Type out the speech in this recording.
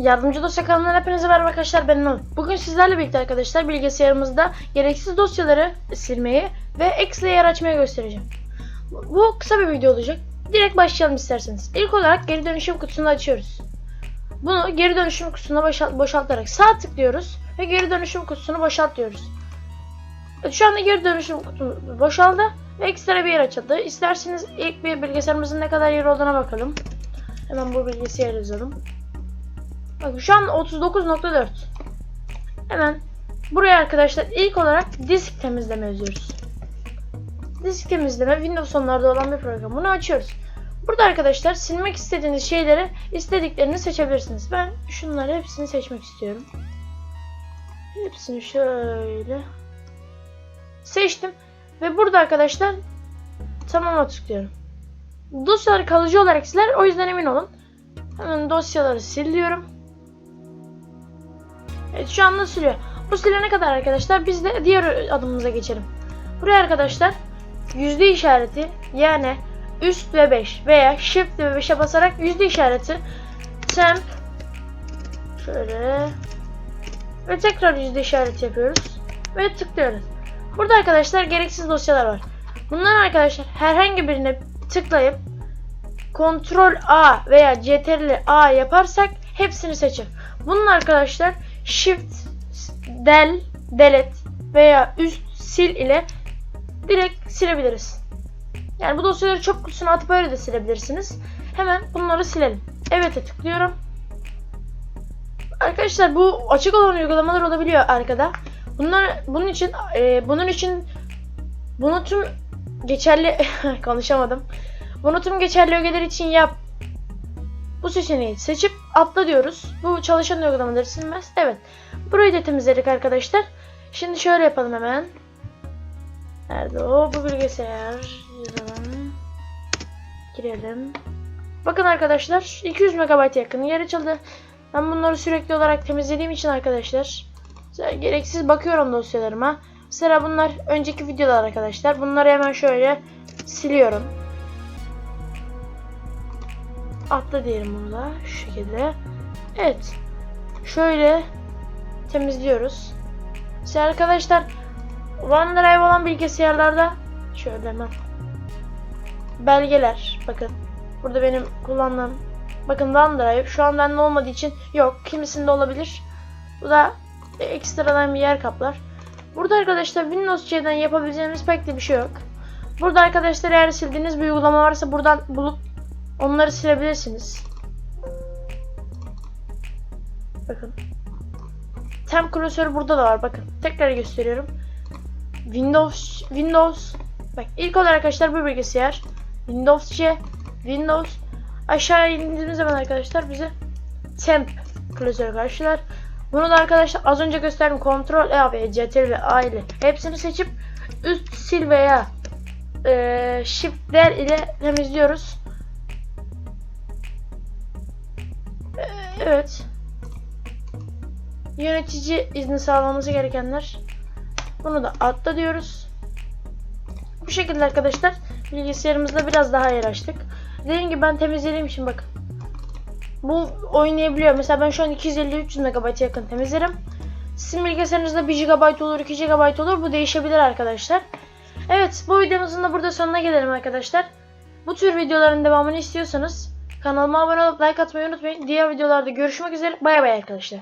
Yardımcı dosya kanalına hepinize merhaba arkadaşlar ben Anıl. Bugün sizlerle birlikte arkadaşlar bilgisayarımızda gereksiz dosyaları silmeyi ve ekstra yer açmayı göstereceğim. Bu- kısa bir video olacak. Direkt başlayalım isterseniz. İlk olarak geri dönüşüm kutusunu açıyoruz. Bunu geri dönüşüm kutusuna boşalt- boşaltarak sağ tıklıyoruz ve geri dönüşüm kutusunu boşalt diyoruz. Şu anda geri dönüşüm kutumuz boşaldı ve ekstra bir yer açıldı. İsterseniz ilk bir bilgisayarımızın ne kadar yer olduğuna bakalım. Hemen bu bilgisayarı yazalım. Bakın şu an 39.4. Hemen buraya arkadaşlar ilk olarak disk temizleme yazıyoruz. Disk temizleme Windows sonlarda olan bir program. Bunu açıyoruz. Burada arkadaşlar silmek istediğiniz şeyleri istediklerini seçebilirsiniz. Ben şunları hepsini seçmek istiyorum. Hepsini şöyle seçtim ve burada arkadaşlar tamama tıklıyorum. Dosyaları kalıcı olarak siler o yüzden emin olun. Hemen dosyaları siliyorum. Evet şu anda siliyor. Bu silene kadar arkadaşlar biz de diğer adımımıza geçelim. Buraya arkadaşlar yüzde işareti yani üst ve 5 veya shift ve 5'e basarak yüzde işareti temp şöyle ve tekrar yüzde işareti yapıyoruz ve tıklıyoruz. Burada arkadaşlar gereksiz dosyalar var. Bunlar arkadaşlar herhangi birine tıklayıp Ctrl A veya Ctrl A yaparsak hepsini seçer. Bunun arkadaşlar Shift del delete veya üst sil ile direkt silebiliriz. Yani bu dosyaları çöp kutusuna atıp öyle de silebilirsiniz. Hemen bunları silelim. Evet'e tıklıyorum. Arkadaşlar bu açık olan uygulamalar olabiliyor arkada. Bunlar bunun için e, bunun için bunu tüm geçerli konuşamadım. Bunu tüm geçerli ögeler için yap. Bu seçeneği seçip atla diyoruz. Bu çalışan uygulamaları silmez. Evet. Burayı da temizledik arkadaşlar. Şimdi şöyle yapalım hemen. Nerede o? Bu bilgisayar. Yazalım. Girelim. Bakın arkadaşlar 200 MB yakın yer açıldı. Ben bunları sürekli olarak temizlediğim için arkadaşlar gereksiz bakıyorum dosyalarıma. Mesela bunlar önceki videolar arkadaşlar. Bunları hemen şöyle siliyorum. Atla diyelim bunu da şu şekilde. Evet. Şöyle temizliyoruz. Mesela arkadaşlar OneDrive olan bilgisayarlarda şöyle hemen belgeler bakın burada benim kullandığım bakın OneDrive şu an bende olmadığı için yok kimisinde olabilir. Bu da ekstradan bir yer kaplar. Burada arkadaşlar Windows C'den yapabileceğimiz pek de bir şey yok. Burada arkadaşlar eğer sildiğiniz bir uygulama varsa buradan bulup onları silebilirsiniz. Bakın. Temp klasörü burada da var bakın. Tekrar gösteriyorum. Windows Windows bak ilk olarak arkadaşlar bu bilgisayar Windows C Windows aşağı indiğimiz zaman arkadaşlar bize temp klasörü karşılar. Bunu da arkadaşlar az önce gösterdim Ctrl E ve Ctrl A ile hepsini seçip üst sil veya e, Shift der ile temizliyoruz. Evet. Yönetici izni sağlaması gerekenler. Bunu da atla diyoruz. Bu şekilde arkadaşlar bilgisayarımızda biraz daha yer açtık. Dediğim gibi ben temizlediğim için bakın. Bu oynayabiliyor. Mesela ben şu an 250-300 MB yakın temizlerim. Sizin bilgisayarınızda 1 GB olur, 2 GB olur. Bu değişebilir arkadaşlar. Evet bu videomuzun da burada sonuna gelelim arkadaşlar. Bu tür videoların devamını istiyorsanız kanalıma abone olup like atmayı unutmayın. Diğer videolarda görüşmek üzere. Bay bay arkadaşlar.